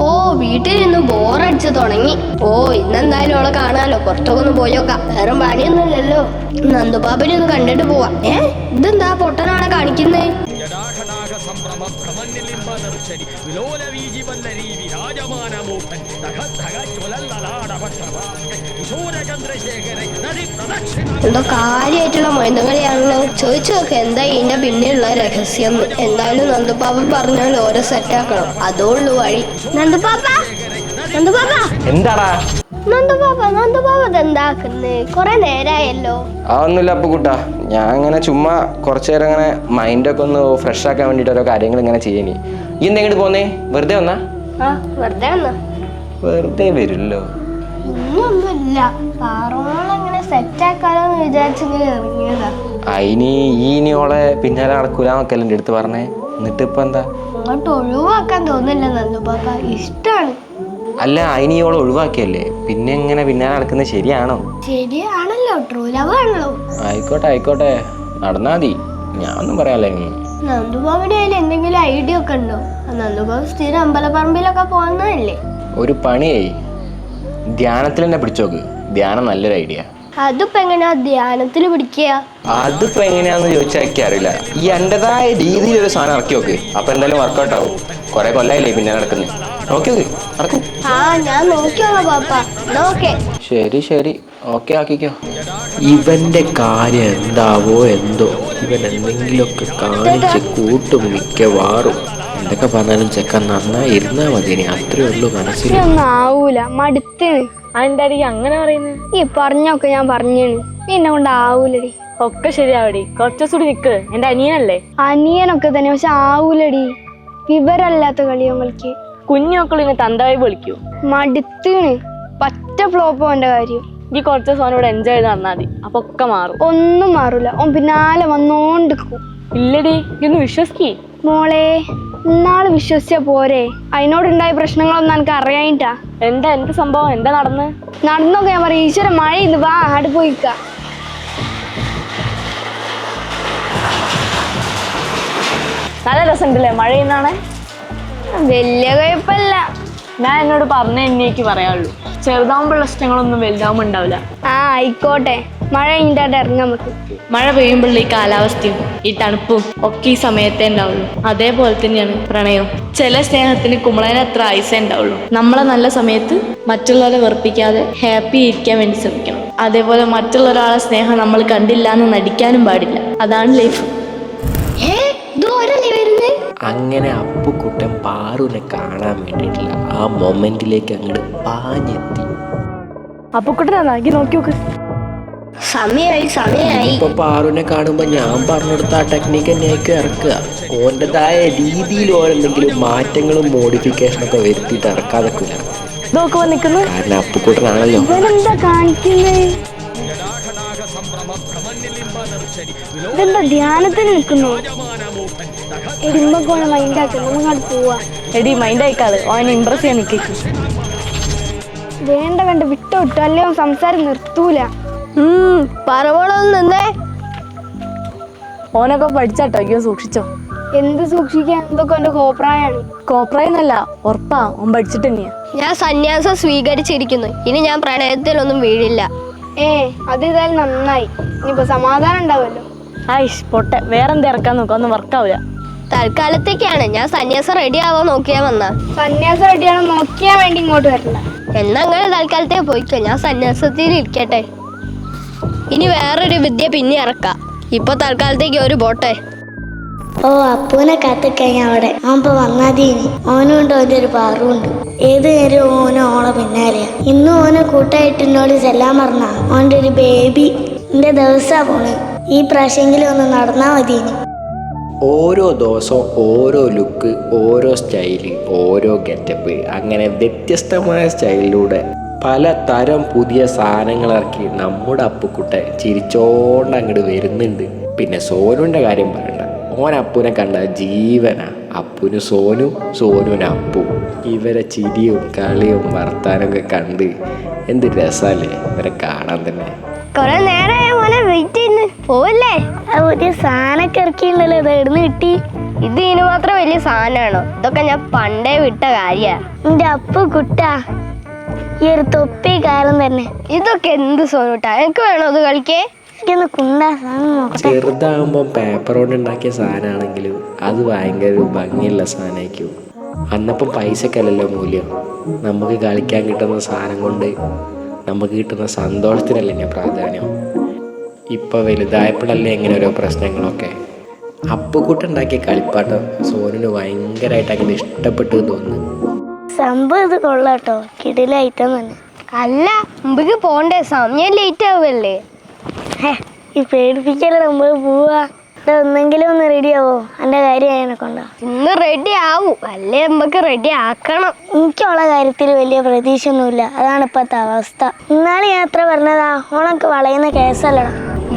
ഓ വീട്ടിലിരുന്ന് ബോറടിച്ച് തുടങ്ങി. ഓ ഇന്നെന്തായാലും അവളെ കാണാലോ. പുറത്തൊക്കെ ഒന്ന് പോയോക്കാം വേറെ പണിയൊന്നുമില്ലല്ലോ. നന്ദുപാപ്പനെ ഒന്ന് കണ്ടിട്ട് പോവാ. ഏ? ഇതെന്താ പൊട്ടനാണ് കാണിക്കുന്നേ? പ്രദക്ഷിണ എന്തോ കാര്യമായിട്ടുള്ള മൊയ്തകളിയാണല്ലോ ചോദിച്ചു നോക്ക് എന്താ ഇതിന്റെ പിന്നെയുള്ള രഹസ്യം. എന്തായാലും നന്ദുപാപ്പ പറഞ്ഞാൽ ഓരോ സെറ്റാക്കണം അതേ ഉള്ളൂ വഴി. നന്ദുപാപ്പ നന്ദുപാപ്പ എന്താടാ? നന്ദുപാപ്പ നന്ദുപാപ്പ എന്താക്കുന്നേ കൊറേ നേരായല്ലോ. അതൊന്നുമില്ല അപ്പുക്കുട്ടാ ഞാൻ അങ്ങനെ ചുമ്മാ കുറച്ചു നേരം അങ്ങനെ മൈൻഡൊക്കെ ഒന്ന് ഫ്രഷ് ആക്കാൻ വേണ്ടിയിട്ട് ഓരോ കാര്യങ്ങൾ ഇങ്ങനെ ചെയ്യണി ഈ എന്തെങ്കിലും പോന്നേ? വെറുതെ വന്നാ? വെറുതെ വരില്ലോ. ഇനിയൊന്നുമില്ല. പാറോളെങ്ങനെ വിചാരിച്ചിങ്ങനെ ഇറങ്ങിയതാ. ഓളെ പിന്നാലെ എന്റെ അടുത്ത് പറഞ്ഞേ. എന്നിട്ട് ഇപ്പൊ എന്താ? അങ്ങോട്ട് ഒഴിവാക്കാൻ തോന്നില്ല ഇഷ്ടാണ്. അല്ല ഓളെ ഒഴിവാക്കിയല്ലേ? പിന്നെ എങ്ങനെ പിന്നാലെ നടക്കുന്നത് ശരിയാണോ? ശരിയാണല്ലോ. ട്രൂ ലവ് ആണല്ലോ. ആയിക്കോട്ടെ ആയിക്കോട്ടെ. നടന്നാ മതി. ഞാനൊന്നും ഒന്നും നന്ദുബാബുടെ കയ്യിൽ എന്തെങ്കിലും ഐഡിയ ഒക്കെ ഉണ്ടോ? നന്ദുബാബ് സ്ഥിരം അമ്പലപ്പറമ്പിലൊക്കെ പോകുന്നതല്ലേ? ഒരു പണിയായി ധ്യാനത്തിൽ തന്നെ പിടിച്ചോക്ക് ധ്യാനം നല്ലൊരു ഐഡിയ. അതിപ്പോ എങ്ങനെയാ ധ്യാനത്തിൽ പിടിക്കുക? അതിപ്പോ എങ്ങനെയാന്ന് ചോദിച്ചാൽ എനിക്ക് അറിയില്ല. ഈ എന്റേതായ രീതിയിൽ ഒരു സാധനം ഇറക്കി നോക്ക്. അപ്പൊ എന്തായാലും വർക്കൗട്ട് ആവും. കുറെ കൊല്ലായില്ലേ പിന്നെ നടക്കുന്നത് നോക്കി നോക്ക്. നടക്കും. ആ ഞാൻ നോക്കിയോളാം പാപ്പ. നോക്കേ ശരി ശരി. ഓക്കെ ആക്കിക്കോ. ഇവന്റെ കാര്യം എന്താവോ എന്തോ. ഇവൻ എന്തെങ്കിലുമൊക്കെ കാണിച്ച് കൂട്ടും മിക്കവാറും. എന്തൊക്കെ പറഞ്ഞാലും ചെക്കൻ നന്നായി ഇരുന്നാ മതി ഇനി. അത്രേ ഉള്ളൂ മനസ്സിൽ. ഒന്നും ആവൂല മടുത്തിന് അതിന്റെ അടിക്ക് അങ്ങനെ പറയുന്നത് ഈ പറഞ്ഞൊക്കെ ഞാൻ പറഞ്ഞാണ്. എന്നെ കൊണ്ട് ആവൂലടി. ഒക്കെ ശരിയാവടി. കുറച്ചു ദിവസം കൂടി നിക്ക്. എന്റെ അനിയനല്ലേ? അനിയനൊക്കെ തന്നെ പക്ഷെ ആവൂലടി. വിവരല്ലാത്ത കളിയോ കളിക്ക് കുഞ്ഞു തന്തവായി വിളിക്കൂ. മടുത്തിന് പറ്റ ഫ്ലോപ്പോ എന്റെ കാര്യം. ഈ കുറച്ച് ദിവസം അവനോട് എൻജോയ് ചെയ്ത് നടന്നാൽ മതി. അപ്പൊ ഒക്കെ മാറും. ഒന്നും മാറില്ല ഓൻ പിന്നാലെ വന്നോണ്ട് ഇല്ലടി ഇതൊന്ന് വിശ്വസിക്കേ. മോളെ ഇന്നാൾ വിശ്വസിച്ച പോരെ. അതിനോടുണ്ടായ പ്രശ്നങ്ങളൊന്നും എനിക്ക് അറിയാനിട്ടാ എന്താ എന്ത് സംഭവം? എന്താ നടന്ന്? നടന്നൊക്കെ ഞാൻ പറയും ഈശ്വര മഴ ഇന്ന് വാ ആട് പോയിക്ക നല്ല രസമുണ്ടല്ലേ മഴ ഇന്നാണ് വലിയ കുഴപ്പമില്ല. ഞാൻ എന്നോട് പറഞ്ഞ എന്നേക്ക് പറയാനുള്ളൂ ചെറുതാവുമ്പോഴുള്ള ഇഷ്ടങ്ങളൊന്നും വലുതാവുമ്പോൾ ഉണ്ടാവില്ല. ആ ആയിക്കോട്ടെ. മഴ കഴിഞ്ഞിട്ട് ഇറങ്ങാൻ നമുക്ക്. മഴ പെയ്യുമ്പോഴുള്ള ഈ കാലാവസ്ഥയും ഈ തണുപ്പും ഒക്കെ ഈ സമയത്തേ ഉണ്ടാവുള്ളൂ. അതേപോലെ തന്നെയാണ് പ്രണയവും ചില സ്നേഹത്തിന് കുമളേനെ അത്ര ആയുസേ ഉണ്ടാവുള്ളൂ. നമ്മളെ നല്ല സമയത്ത് മറ്റുള്ളവരെ വെറുപ്പിക്കാതെ ഹാപ്പി ഇരിക്കാൻ വേണ്ടി ശ്രമിക്കണം. അതേപോലെ മറ്റുള്ള ഒരാളെ സ്നേഹം നമ്മൾ കണ്ടില്ല എന്ന് നടിക്കാനും പാടില്ല. അതാണ് ലൈഫ് അങ്ങനെ അപ്പുക്കുട്ടൻ പാറുവിനെ കാണാൻ വേണ്ടിയിട്ടില്ല. ആ മൊമെന്റിലേക്ക് അങ്ങോട്ട് പാഞ്ഞെത്തി. അപ്പുക്കുട്ടനാക്കി നോക്കി നോക്ക്. സമയമായി സമയമായി ഇപ്പൊ പാറുവിനെ കാണുമ്പോ ഞാൻ പറഞ്ഞെടുത്ത ആ ടെക്നിക്ക് തന്നെയായിരിക്കും ഇറക്കുക. ഓന്റെതായ രീതിയിൽ ഓരെന്തെങ്കിലും മാറ്റങ്ങളും മോഡിഫിക്കേഷനൊക്കെ വരുത്തിയിട്ട് ഇറക്കാതെ കാരണം അപ്പുക്കുട്ടനാണല്ലോ. ഇവനെന്താ കാണിക്കുന്നേ? ഇതെന്താ ധ്യാനത്തിന് നിൽക്കുന്നു? എടിമ്പക്കോണ മൈൻഡാക്കുന്നു അങ്ങോട്ട് പോവാ. എടി ഓനെ ഇമ്പ്രസ് ചെയ്യാൻ നിൽക്കും വേണ്ട വേണ്ട. വിട്ടോ വിട്ടോ. അല്ലേ അവൻ സംസാരം നിർത്തൂല. പറവളൊന്നും നിന്നേ. ഓനൊക്കെ പഠിച്ചാട്ടോ. അയ്യോ സൂക്ഷിച്ചോ. എന്ത് സൂക്ഷിക്കാൻ? എന്തൊക്കെ എന്റെ കോപ്രായാണ്? കോപ്രായെന്നല്ല ഉറപ്പാ. ഓൻ പഠിച്ചിട്ട് തന്നെയാ. ഞാൻ സന്യാസം സ്വീകരിച്ചിരിക്കുന്നു. ഇനി ഞാൻ പ്രണയത്തിലൊന്നും വീഴില്ല. ഏ അത് ഇതായാലും നന്നായി. ഇനിയിപ്പോ സമാധാനം ഉണ്ടാവുമല്ലോ. ആയിഷ് പൊട്ടെ. വേറെന്ത് ഇറക്കാൻ നോക്കാം? ഒന്നും വർക്കാവില്ല തൽക്കാലത്തേക്കാണ്. ഞാൻ സന്യാസം റെഡി ആവാൻ നോക്കിയാ വന്ന. സന്യാസം റെഡിയാണോ നോക്കിയാൻ വേണ്ടി ഇങ്ങോട്ട് വരണ്ട. എന്നാ അങ്ങനെ തൽക്കാലത്തേക്ക് പോയിക്കോ. ഞാൻ സന്യാസത്തിൽ ഇരിക്കട്ടെ. ഇനി വേറൊരു വിദ്യ പിന്നെ ഇറക്കാം. ഇപ്പൊ തൽക്കാലത്തേക്ക് ഒരു ബോട്ടെ ഓ അപ്പൂനെ കാത്തിക്കഴിഞ്ഞ അവിടെ. അവൻ വന്നാതീനി. ഓനുണ്ട് അവന്റെ ഒരു പാറുണ്ട്. ഏത് നേരം ഓന് ഓളെ പിന്നാലെയാ ഇന്നും ഓനെ കൂട്ടായിട്ട് എന്നോട് ചെല്ലാൻ പറഞ്ഞ. ഓന്റെ ഒരു ബേബി എന്റെ ദിവസാ പോണ്. ഈ പ്രാവശ്യമെങ്കിലും ഒന്ന് നടന്നാ മതിയിനി ഓരോ ദിവസവും ഓരോ ലുക്ക് ഓരോ സ്റ്റൈൽ ഓരോ ഗെറ്റപ്പ് അങ്ങനെ വ്യത്യസ്തമായ സ്റ്റൈലിലൂടെ പലതരം പുതിയ സാധനങ്ങൾ ഇറക്കി നമ്മുടെ അപ്പുക്കുട്ടെ ചിരിച്ചോണ്ട് അങ്ങോട്ട് വരുന്നുണ്ട്. പിന്നെ സോനുവിന്റെ കാര്യം പറയണ്ട. ഓൻ അപ്പുനെ കണ്ട ജീവനാ. അപ്പുന് സോനു സോനുവിന് അപ്പു. ഇവരെ ചിരിയും കളിയും വർത്താനൊക്കെ കണ്ട് എന്ത് രസമല്ലേ ഇവരെ കാണാൻ തന്നെ. കുറേ ചെയ്യുന്നു പോവല്ലേ? ഒരു സാധനമൊക്കെ ഇറക്കിയിട്ടുണ്ടല്ലോ ഇത് എവിടുന്ന് കിട്ടി? ഇത് ഇതിന് മാത്രം വലിയ സാധനമാണോ? ഇതൊക്കെ ഞാൻ പണ്ടേ വിട്ട കാര്യ. എന്റെ അപ്പു കുട്ട ഈ ഒരു തൊപ്പി കാലം തന്നെ. ഇതൊക്കെ എന്ത് സോനൂട്ടാ? എനിക്ക് വേണോ അത് കളിക്കേ? എനിക്കൊന്ന് കുണ്ടാ സാധനം നോക്കട്ടെ. ചെറുതാകുമ്പോൾ പേപ്പർ കൊണ്ട് ഉണ്ടാക്കിയ സാധനമാണെങ്കിലും അത് ഭയങ്കര ഒരു ഭംഗിയുള്ള സാധനമായിരിക്കും. അന്നപ്പം പൈസക്കല്ലല്ലോ മൂല്യം. നമുക്ക് കളിക്കാൻ കിട്ടുന്ന സാധനം കൊണ്ട് നമുക്ക് കിട്ടുന്ന സന്തോഷത്തിനല്ലേ പ്രാധാന്യം? ഇപ്പം വലുതായപ്പോഴല്ലേ ഇങ്ങനെ ഓരോ പ്രശ്നങ്ങളൊക്കെ. അപ്പുകൂട്ടുണ്ടാക്കിയ കളിപ്പാട്ടം സോനുന് ഭയങ്കരമായിട്ട് അങ്ങനെ ഇഷ്ടപ്പെട്ടു എന്ന് തോന്നുന്നു. സംഭവം ഇത് കൊള്ളാട്ടോ. കിടില ഐറ്റം തന്നെ അല്ല മുമ്പേക്ക് പോണ്ടേ? സമയം ലേറ്റ് ആവുമല്ലേ ഈ പേടിപ്പിക്കല്ലേ നമ്മൾ പോവാ? ഒന്നെങ്കിലും ഒന്ന് റെഡി ആവോ? എന്റെ കാര്യം അതിനെ കൊണ്ടാ? ഇന്ന് റെഡി ആവും. അല്ലേ നമുക്ക് റെഡി ആക്കണം. എനിക്കുള്ള കാര്യത്തിൽ വലിയ പ്രതീക്ഷയൊന്നുമില്ല. അതാണ് ഇപ്പോഴത്തെ അവസ്ഥ. ഇന്നാളെ യാത്ര പറഞ്ഞതാ? ഓണക്ക് വളയുന്ന കേസല്ലടാ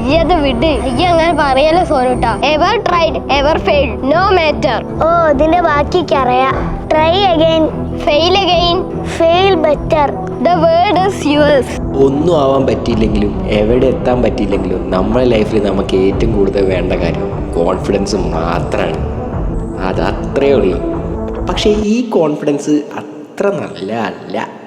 ഈ അത് വിട്. അയ്യ അങ്ങനെ പറയല്ലോ സോനുട്ട. Ever tried ever failed no matter ഓ ഇതിന്റെ ബാക്കിക്ക് അറിയാം. Try again fail again fail better the word is yours ഒന്നും ആവാൻ പറ്റിയില്ലെങ്കിലും എവിടെ എത്താൻ പറ്റിയില്ലെങ്കിലും നമ്മുടെ ലൈഫിൽ നമുക്ക് ഏറ്റവും കൂടുതൽ വേണ്ട കാര്യം കോൺഫിഡൻസ് മാത്രമാണ് അത് അത്രയേ ഉള്ളൂ. പക്ഷേ ഈ കോൺഫിഡൻസ് അത്ര നല്ല അല്ല.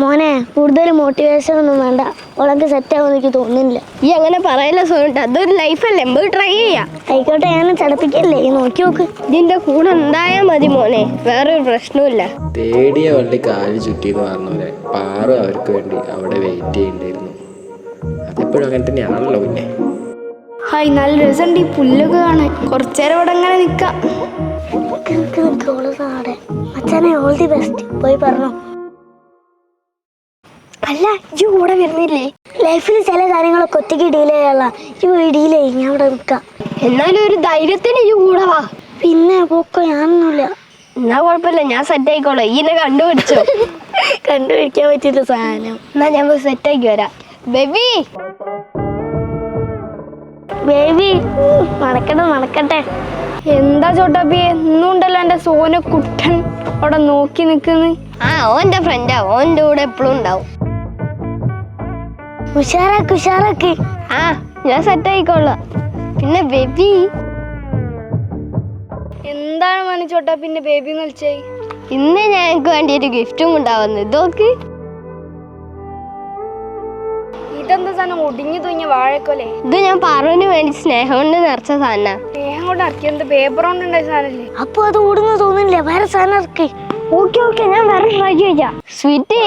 മോനെ കൂടുതൽ മോട്ടിവേഷൻ ഒന്നും വേണ്ട. ഓളക്ക് സെറ്റ് ആവുമെന്ന് എനിക്ക് തോന്നുന്നില്ല. ഈ അങ്ങനെ പറയല്ല സോണിട്ട് അതൊരു ലൈഫല്ലേ നമുക്ക് ട്രൈ ചെയ്യാം. ആയിക്കോട്ടെ ഞാൻ ചടപ്പിക്കല്ലേ? ഈ നോക്കി നോക്ക്. ഇതിന്റെ കൂടെ എന്തായാ മതി മോനെ. വേറൊരു പ്രശ്നമില്ല തേടിയ വള്ളി കാൽ ചുറ്റി എന്ന് പറഞ്ഞ പോലെ പാറു അവർക്ക് വേണ്ടി അവിടെ വെയിറ്റ് ചെയ്യണ്ടായിരുന്നു. അതിപ്പോഴും അങ്ങനെ തന്നെയാണല്ലോ പിന്നെ. ഹായ് നല്ല രസമുണ്ട് ഈ പുല്ലൊക്കെ കാണാൻ. കുറച്ചേരം ഇവിടെ അങ്ങനെ നിൽക്കാം ഓൾ ദി ബെസ്റ്റ് പോയി പറഞ്ഞു. അല്ല ഈ കൂടെ വരുന്നില്ലേ? ലൈഫിൽ ചില കാര്യങ്ങളൊക്കെ ഒറ്റയ്ക്ക് ഡീൽ ചെയ്യാനുള്ള ഡീൽ ചെയ്യും ഞാൻ ഇവിടെ നിൽക്കാം. എന്നാലും ഒരു ധൈര്യത്തിന് ഈ കൂടെ വാ. പിന്നെ പോക്കോ ഞാനൊന്നുമില്ല. എന്നാ കുഴപ്പമില്ല ഞാൻ സെറ്റ് ആയിക്കോളാം. ഈ കണ്ടുപിടിച്ചോ. കണ്ടുപിടിക്കാൻ പറ്റില്ല സാധനം. എന്നാ ഞാൻ സെറ്റ് ആക്കി വരാം. ബേബി! ബേബി നടക്കട്ടെ നടക്കട്ടെ എന്താ ചോട്ടാപ്പി? എന്നും എന്റെ സോന കുട്ടൻ അവിടെ നോക്കി നിൽക്കുന്നു. ആ ഓന്റെ ഫ്രണ്ടാ ഓന്റെ കൂടെ എപ്പോഴും ഉണ്ടാവും. ഉഷാറാക്ക് ഉഷാറാക്ക് ആ ഞാൻ സെറ്റ് ആയിക്കോളാം. പിന്നെ ബേബി എന്താണ് മന പിന്നെ ബേബി എന്ന് വിളിച്ചേ? ഇന്ന് ഞങ്ങൾക്ക് വേണ്ടി ഒരു ഗിഫ്റ്റും ഉണ്ടാവുന്നു. ഇതോക്ക് ഇതെന്താ സാധനം? ഒടിഞ്ഞു തൂങ്ങിയ വാഴക്കോലേ? ഇത് ഞാൻ പാറുവിന് വേണ്ടി സ്നേഹം കൊണ്ട് നിറച്ച സാധന. സ്നേഹം കൊണ്ട് ഇറക്കി എന്ത് പേപ്പർ കൊണ്ട് ഉണ്ടായ സാധനല്ലേ? അപ്പൊ അത് ഓടുന്നു തോന്നുന്നില്ല? വേറെ സാധനം ഇറക്ക്. ഓക്കെ ഓക്കെ ഞാൻ വേറെ ട്രൈ ചെയ്യാം. സ്വീറ്റ്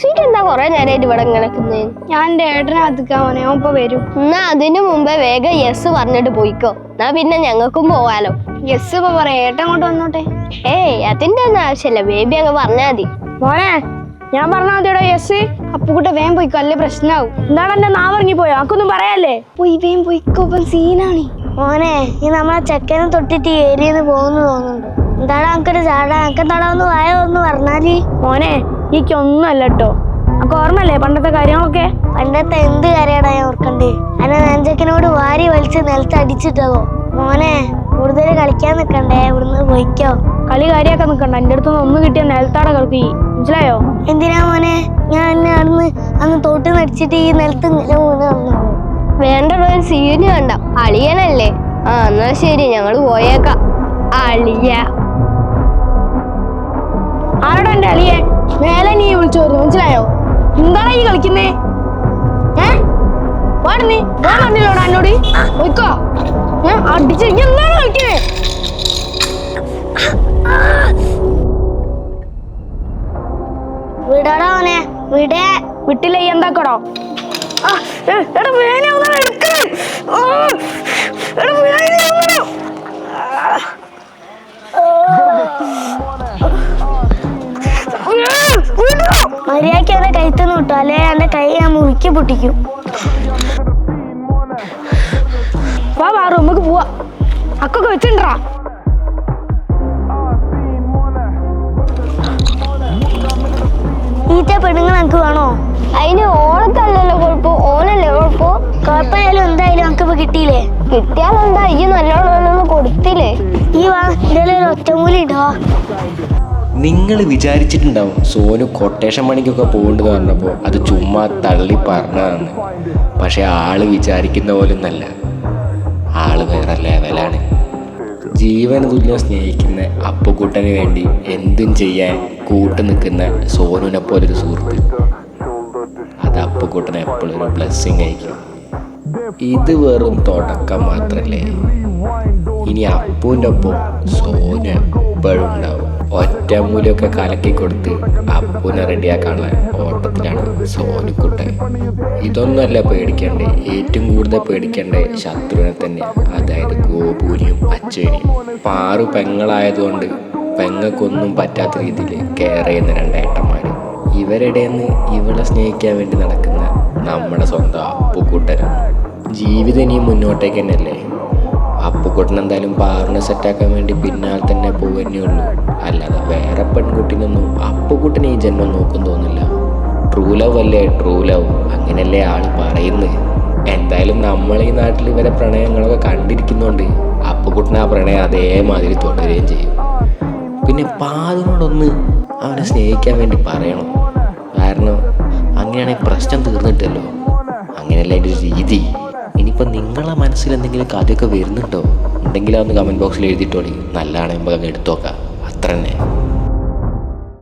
സ്വീറ്റ് എന്താ കൊറേ നേരമായിട്ട് ഇവിടെ നിൽക്കുന്നേ ഞാൻ എന്റെ ഏട്ടനെ അവൻ ഇപ്പൊ വരും. എന്നാ അതിനു മുമ്പേ വേഗം യെസ് പറഞ്ഞിട്ട് പോയിക്കോ. എന്നാ പിന്നെ ഞങ്ങൾക്കും പോവാലോ. യെസ് ഇപ്പൊ പറയാം ഏട്ടൻ കൊണ്ട് വന്നോട്ടെ. ഏയ് അതിന്റെ ഒന്നും ആവശ്യമില്ല. ബേബി അങ്ങ് പറഞ്ഞാ മതി. മോനെ ഞാൻ പറഞ്ഞാൽ മതിയോടെ യെസ്. അപ്പുകുട്ട വേം പോയിക്കോ അല്ലേ പ്രശ്നമാവും എന്താണ് എന്റെ നാ ഇറങ്ങി പോയോ ആക്കൊന്നും പറയാല്ലേ? പോയി വേം പോയിക്കോ ഇപ്പം സീനാണ്. മോനെ ഈ നമ്മളെ ചെക്കനെ തൊട്ടിട്ട് ഏരിയന്ന് പോകുന്നു തോന്നുന്നുണ്ട്. എന്താണ് നമുക്കൊരു ചാടാ? നമുക്ക് എന്താണോ ഒന്ന് വായോ ഒന്ന് പറഞ്ഞാൽ? മോനെ എനിക്ക് ഒന്നും അല്ല കേട്ടോ അപ്പൊ ഓർമ്മല്ലേ പണ്ടത്തെ കാര്യങ്ങളൊക്കെ? പണ്ടത്തെ എന്ത് കാര്യമാണ് ഞാൻ ഓർക്കണ്ടേ? അന്നെ നഞ്ചക്കനോട് വാരി വലിച്ച് നിലത്ത് അടിച്ചിട്ടതോ മോനെ കൂടുതൽ കളിക്കാൻ നിക്കണ്ടേ? ഇവിടുന്ന് പോയിക്കോ. കളി കാര്യമൊക്കെ നിക്കണ്ട. എന്റെ അടുത്ത് ഒന്ന് കിട്ടിയ നിലത്താടെ കളിക്ക്. മനസ്സിലായോ? എന്തിനാ മോനെ? ഞാൻ എന്നെ അന്ന് അന്ന് തോട്ട് നടിച്ചിട്ട് ഈ നിലത്ത് വന്നു വേണ്ട ഒരു സീന് വേണ്ട അളിയനല്ലേ? ആ എന്നാ ശരി ഞങ്ങൾ പോയേക്കാം. അളിയ. ആരോടാ അളിയെ മേലെ നീ വിളിച്ചു വരുന്നു മനസ്സിലായോ എന്താണ് ഈ കളിക്കുന്നേ? ഏ? പാട് നീ ഞാൻ പറഞ്ഞില്ലോടാ എന്നോട് പോയിക്കോ. ഏ അടിച്ച് എന്താണ് കളിക്കുന്നേ? വിടടാ മോനെ വിടേ. വിട്ടില്ല എന്താക്കടോ? എടാ വേനെ ഒന്നാണ് എടുക്കണേ അവനെ അല്ലെങ്കിൽ എന്റെ കൈ ഞാൻ മുറുക്കി പൊട്ടിക്കും. വാ വാ നമുക്ക് പോവാ. അക്കൊക്കെ വെച്ചിണ്ടാ? ഈറ്റ പെണ്ണുങ്ങൾ എനിക്ക് വേണോ? അതിന് ഓണക്കല്ലല്ലോ കുഴപ്പം. ഓനല്ലേ കുഴപ്പം? കുഴപ്പമായാലും എന്തായാലും നമുക്ക് ഇപ്പൊ കിട്ടിയില്ലേ? കിട്ടിയാലെന്താ ഈ നല്ലോണം കൊടുത്തില്ലേ? ഈ വാ ഇതിലൊരു ഒറ്റമൂലി ഇടോ. നിങ്ങൾ വിചാരിച്ചിട്ടുണ്ടാവും സോനു കൊട്ടേഷൻ പണിക്കൊക്കെ പോകേണ്ടത് പറഞ്ഞപ്പോൾ അത് ചുമ്മാ തള്ളി പറഞ്ഞതാണ്. പക്ഷെ ആൾ വിചാരിക്കുന്ന പോലെ ഒന്നല്ല ആൾ വേറെ ലെവലാണ് ജീവന തുല്യം സ്നേഹിക്കുന്ന അപ്പുക്കുട്ടന് വേണ്ടി എന്തും ചെയ്യാൻ കൂട്ടു നിൽക്കുന്ന സോനുവിനെ പോലൊരു സുഹൃത്ത്. അത് അപ്പുക്കുട്ടനെ എപ്പോഴും ഒരു ബ്ലെസ്സിങ് ആയിരിക്കും. ഇത് വെറും തുടക്കം മാത്രല്ലേ? ഇനി അപ്പൂന്റെ ഒപ്പം സോനു എപ്പോഴും ഉണ്ടാവും. ഒറ്റമൂലൊക്കെ കലക്കി കൊടുത്ത് അപ്പൂനെ റെഡിയാക്കാനുള്ള ഓട്ടത്തിലാണ് സോനുക്കുട്ടൻ ഇതൊന്നുമല്ല പേടിക്കേണ്ടത് ഏറ്റവും കൂടുതൽ പേടിക്കേണ്ടേ ശത്രുവിനെ തന്നെ അതായത് ഗോപൂരിയും അച്ഛനെയും പാറു പെങ്ങളായതുകൊണ്ട് പെങ്ങൾക്കൊന്നും പറ്റാത്ത രീതിയിൽ കെയർ ചെയ്യുന്ന രണ്ടേട്ടന്മാർ നിന്ന് ഇവളെ സ്നേഹിക്കാൻ വേണ്ടി നടക്കുന്ന നമ്മുടെ സ്വന്തം അപ്പുക്കുട്ടനാണ് ജീവിതം ഇനിയും മുന്നോട്ടേക്ക് തന്നെയല്ലേ? അപ്പുക്കുട്ടൻ എന്തായാലും പാറിനെ സെറ്റാക്കാൻ വേണ്ടി പിന്നാലെ തന്നെ പോവന്നേ ഉള്ളൂ. അല്ലാതെ വേറെ പെൺകുട്ടിനൊന്നും അപ്പുക്കുട്ടൻ ഈ ജന്മം നോക്കും തോന്നില്ല. ട്രൂ ലവ് അല്ലേ? ട്രൂ ലവ് അങ്ങനെയല്ലേ ആൾ പറയുന്നത് എന്തായാലും നമ്മൾ ഈ നാട്ടിൽ ഇവരെ പ്രണയങ്ങളൊക്കെ കണ്ടിരിക്കുന്നോണ്ട് അപ്പുക്കുട്ടൻ ആ പ്രണയം അതേമാതിരി തുടരുകയും ചെയ്യും. പിന്നെ പാതിനോടൊന്ന് അവനെ സ്നേഹിക്കാൻ വേണ്ടി പറയണം. കാരണം അങ്ങനെയാണെങ്കിൽ പ്രശ്നം തീർന്നിട്ടല്ലോ. അങ്ങനെയല്ല അതിന്റെ രീതി? ഇനിയിപ്പോൾ നിങ്ങളെ മനസ്സിൽ എന്തെങ്കിലും കഥയൊക്കെ വരുന്നുണ്ടോ ഉണ്ടെങ്കിൽ അതൊന്ന് കമന്റ് ബോക്സിൽ എഴുതിയിട്ടോളി നല്ലതാണെങ്കിൽ നമുക്ക് അങ്ങ് എടുത്തു നോക്കാം. അത്ര തന്നെ